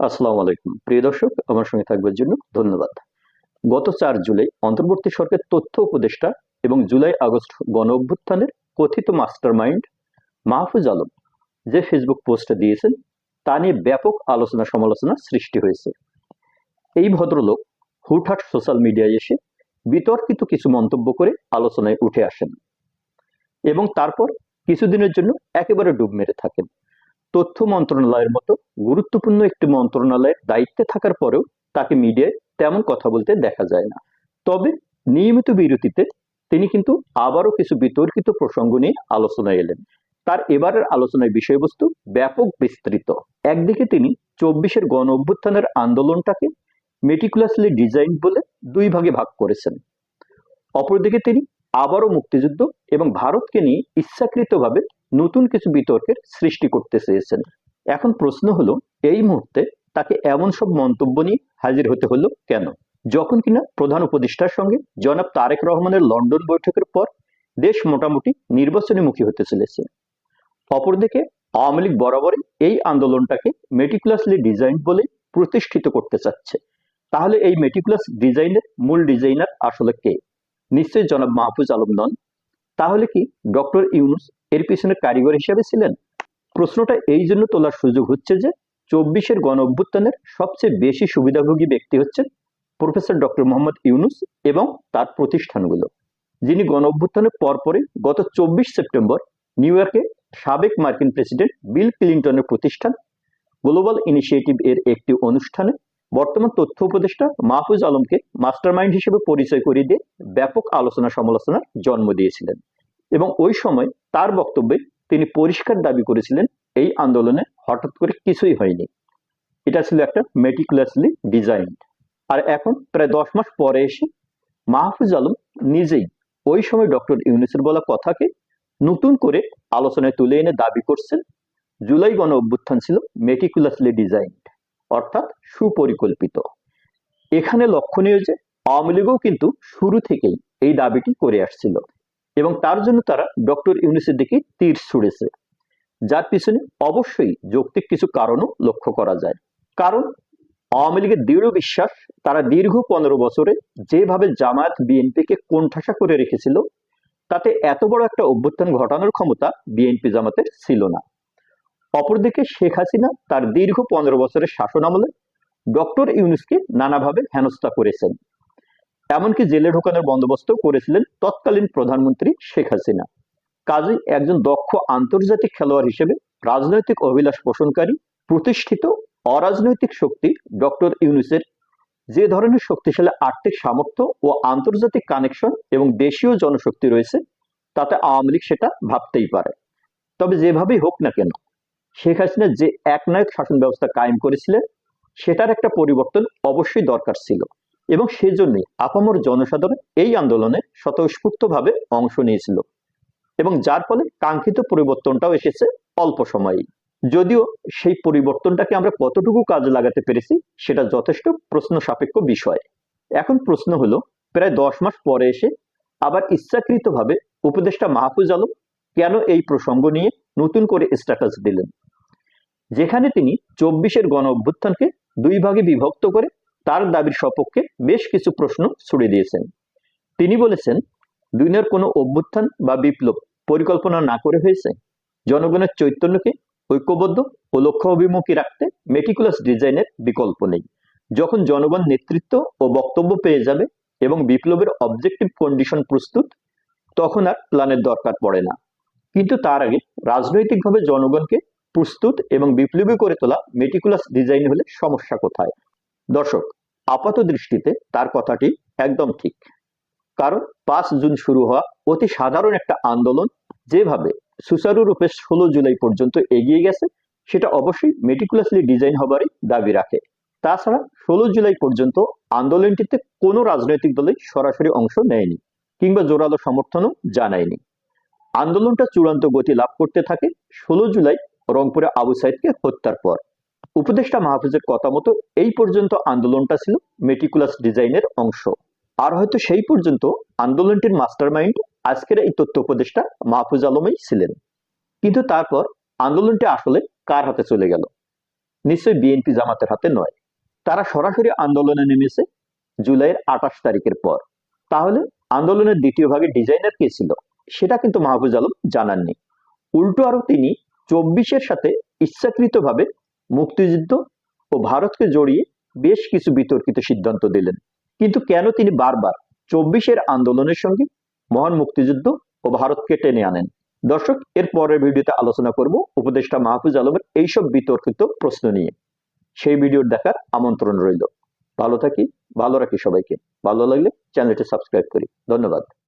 আসসালামু আলাইকুম। প্রিয় দর্শক, আমার সঙ্গে থাকবার জন্য ধন্যবাদ। গত চার জুলাই অন্তর্বর্তী সরকার তথ্য উপদেষ্টা এবং জুলাই আগস্ট গণ অভ্যুত্থানের কথিত মাস্টার মাইন্ড মাহফুজ আলম যে ফেসবুক পোস্টটা দিয়েছেন, তা নিয়ে ব্যাপক আলোচনা সমালোচনা সৃষ্টি হয়েছে। এই ভদ্রলোক হুটহাট সোশ্যাল মিডিয়ায় এসে বিতর্কিত কিছু মন্তব্য করে আলোচনায় উঠে আসেন এবং তারপর কিছুদিনের জন্য একেবারে ডুব মেরে থাকেন। তথ্য মন্ত্রণালয়ের মতো গুরুত্বপূর্ণ একটি মন্ত্রণালয়ের দায়িত্বে থাকার পরেও তাকে মিডিয়ায় তেমন কথা বলতে দেখা যায় না। তবে নিয়মিত বিরতিতে তিনি কিন্তু আবারও কিছু বিতর্কিত প্রসঙ্গ নিয়ে আলোচনায় এলেন। তার এবারের আলোচনার বিষয়বস্তু ব্যাপক বিস্তৃত। একদিকে তিনি চব্বিশের গণ অভ্যুত্থানের আন্দোলনটাকে মেটিকুলাসলি ডিজাইন বলে দুই ভাগে ভাগ করেছেন। অপরদিকে তিনি আবারও মুক্তিযুদ্ধ এবং ভারতকে নিয়ে ইচ্ছাকৃতভাবে নতুন কিছু বিতর্কের সৃষ্টি করতে চেয়েছেন। এখন প্রশ্ন হলো, এই মুহূর্তে তাকে এমন সব মন্তব্য নিয়ে হাজির হতে হলো কেন? যখন কিনা প্রধান উপদেষ্টার সঙ্গে জনাব তারেক রহমানের লন্ডন বৈঠকের পর দেশ মোটামুটি নির্বাচনীমুখী হতে চলেছে। অপরদিকে আওয়ামী লীগ বরাবরই এই আন্দোলনটাকে মেটিকুলাসলি ডিজাইন বলে প্রতিষ্ঠিত করতে চাচ্ছে। তাহলে এই মেটিকুলাস ডিজাইনের মূল ডিজাইনার আসলে কে? নিশ্চয়ই জনাব মাহফুজ আলম নন। তাহলে কি ডক্টর ইউনুস এর পিছনে কারিগর হিসেবে ছিলেন? প্রশ্নটা এই জন্য তোলার সুযোগ হচ্ছে যে চব্বিশের গণ অভ্যুত্থানের সবচেয়ে বেশি সুবিধাভোগী ব্যক্তি হচ্ছেন প্রফেসর ডক্টর মোহাম্মদ ইউনুস এবং তার প্রতিষ্ঠানগুলো। যিনি গণ অভ্যুত্থানের পরপরই গত চব্বিশ সেপ্টেম্বর নিউ ইয়র্কে সাবেক মার্কিন প্রেসিডেন্ট বিল ক্লিন্টনের প্রতিষ্ঠান গ্লোবাল ইনিশিয়েটিভ এর একটি অনুষ্ঠানে বর্তমান তথ্য উপদেষ্টা মাহফুজ আলমকে মাস্টারমাইন্ড হিসেবে পরিচয় করিয়ে দিয়ে ব্যাপক আলোচনা সমালোচনার জন্ম দিয়েছিলেন এবং ওই সময় তার বক্তব্যে তিনি পরিষ্কার দাবি করেছিলেন, এই আন্দোলনে হঠাৎ করে কিছুই হয়নি। এটা ছিল একটা মেটিকুলাসলি ডিজাইন আর এখন প্রায় দশ মাস পরে এসে মাহফুজ আলম নিজেই ওই সময় ডক্টর ইউনুসের বলা কথাকে নতুন করে আলোচনায় তুলে এনে দাবি করছেন। জুলাই গণ অভ্যুত্থান ছিল মেটিকুলাসলি ডিজাইন অর্থাৎ সুপরিকল্পিত। এখানে লক্ষণীয় যে আওয়ামী লীগও কিন্তু শুরু থেকেই এই দাবিটি করে আসছিল এবং তার জন্য তারা ডক্টর ইউনুসের দিকে তীর ছুড়েছে। যার পিছনে অবশ্যই যৌক্তিক কিছু কারণও লক্ষ্য করা যায়। কারণ আওয়ামী লীগের দৃঢ় বিশ্বাস তারা দীর্ঘ পনেরো বছরে যেভাবে জামায়াত বিএনপিকে কোণঠাসা করে রেখেছিল, তাতে এত বড় একটা অভ্যুত্থান ঘটানোর ক্ষমতা বিএনপি জামাতের ছিল না। অপরদিকে শেখ হাসিনা তার দীর্ঘ পনেরো বছরের শাসন আমলে ডক্টর ইউনুসকে নানাভাবে হেনস্থা করেছেন। এমনকি জেলে ঢোকানোর বন্দোবস্ত করেছিলেন তৎকালীন প্রধানমন্ত্রী শেখ হাসিনা। কাজেই একজন দক্ষ আন্তর্জাতিক খেলোয়াড় হিসেবে রাজনৈতিক অভিলাষ পোষণকারী, প্রতিষ্ঠিত অরাজনৈতিক শক্তি ডক্টর ইউনুসের যে ধরনের শক্তিশালী আর্থিক সামর্থ্য ও আন্তর্জাতিক কানেকশন এবং দেশীয় জনশক্তি রয়েছে, তাতে আওয়ামী লীগ সেটা ভাবতেই পারে। তবে যেভাবেই হোক না কেন শেখ হাসিনা যে একনায়ক শাসন ব্যবস্থা কায়েম করেছিলেন, সেটার একটা পরিবর্তন অবশ্যই দরকার ছিল। এবং সেজন্যই আপামর জনসাধারণ এই আন্দোলনে স্বতঃস্ফূর্তভাবে অংশ নিয়েছিল। এবং যার ফলে কাঙ্ক্ষিত পরিবর্তনটাও এসেছে অল্প সময়েই। যদিও সেই পরিবর্তনটাকে আমরা কতটুকু কাজে লাগাতে পেরেছি, সেটা যথেষ্ট প্রশ্ন সাপেক্ষ বিষয়। এখন প্রশ্ন হলো, প্রায় দশ মাস পরে এসে আবার ইচ্ছাকৃতভাবে উপদেষ্টা মাহফুজ আলম কেন এই প্রসঙ্গ নিয়ে নতুন করে স্ট্যাটাস দিলেন? যেখানে তিনি চব্বিশের গণ অভ্যুত্থানকে দুই ভাগে বিভক্ত করে তার দাবির সপক্ষে বেশ কিছু প্রশ্ন ছুড়ে দিয়েছেন। তিনি বলেছেন দুনিয়ার কোনো অভ্যুত্থান বা বিপ্লব পরিকল্পনা না করে হয়েছে। জনগণের চৈতন্যকে ঐক্যবদ্ধ ও লক্ষ্য অভিমুখী রাখতে মেটিকুলাস ডিজাইনের বিকল্প নেই। যখন জনগণ নেতৃত্ব ও বক্তব্য পেয়ে যাবে এবং বিপ্লবের অবজেক্টিভ কন্ডিশন প্রস্তুত, তখন আর প্ল্যানের দরকার পড়ে না। কিন্তু তার আগে রাজনৈতিকভাবে জনগণকে প্রস্তুত এবং বিপ্লবী করে তোলা মেটিকুলাস ডিজাইন হলে সমস্যা কোথায়? দর্শক, আপাত দৃষ্টিতে তার কথাটি একদম ঠিক। কারণ পাঁচ জুন শুরু হওয়া অতি সাধারণ একটা আন্দোলন যেভাবে সুচারুরূপে ষোলো জুলাই পর্যন্ত এগিয়ে গেছে, সেটা অবশ্যই মেটিকুলাসলি ডিজাইন হবারই দাবি রাখে। তাছাড়া ষোলো জুলাই পর্যন্ত আন্দোলনটিতে কোনো রাজনৈতিক দলই সরাসরি অংশ নেয়নি কিংবা জোরালো সমর্থনও জানায়নি। আন্দোলনটা চূড়ান্ত গতি লাভ করতে থাকে ষোলো জুলাই রংপুরে আবু সাইদকে হত্যার পর। উপদেষ্টা মাহফুজের কথা মতো এই পর্যন্ত আন্দোলনটা ছিল মেটিকুলাস ডিজাইনের অংশ। আর হয়তো সেই পর্যন্ত আন্দোলনটির মাস্টারমাইন্ড আজকের এই তথ্য উপদেষ্টা মাহফুজ আলমই ছিলেন। কিন্তু তারপর আন্দোলনটি আসলে কার হাতে চলে গেল? নিশ্চয়ই বিএনপি জামাতের হাতে নয়। তারা সরাসরি আন্দোলনে নেমেছে জুলাইয়ের আঠাশ তারিখের পর। তাহলে আন্দোলনের দ্বিতীয় ভাগে ডিজাইনার কে ছিল? সেটা কিন্তু মাহফুজ আলম জানাননি। উল্টো আরও তিনি চব্বিশের সাথে ইচ্ছাকৃতভাবে মুক্তিযুদ্ধ ও ভারতকে জড়িয়ে বেশ কিছু বিতর্কিত সিদ্ধান্ত দিলেন। কিন্তু কেন তিনি বারবার চব্বিশের আন্দোলনের সঙ্গে মহান মুক্তিযুদ্ধ ও ভারতকে টেনে আনেন? দর্শক, এর পরের ভিডিওতে আলোচনা করব উপদেষ্টা মাহফুজ আলমের এইসব বিতর্কিত প্রশ্ন নিয়ে। সেই ভিডিও দেখার আমন্ত্রণ রইল। ভালো থাকি, ভালো রাখি সবাইকে। ভালো লাগলে চ্যানেলটি সাবস্ক্রাইব করি। ধন্যবাদ।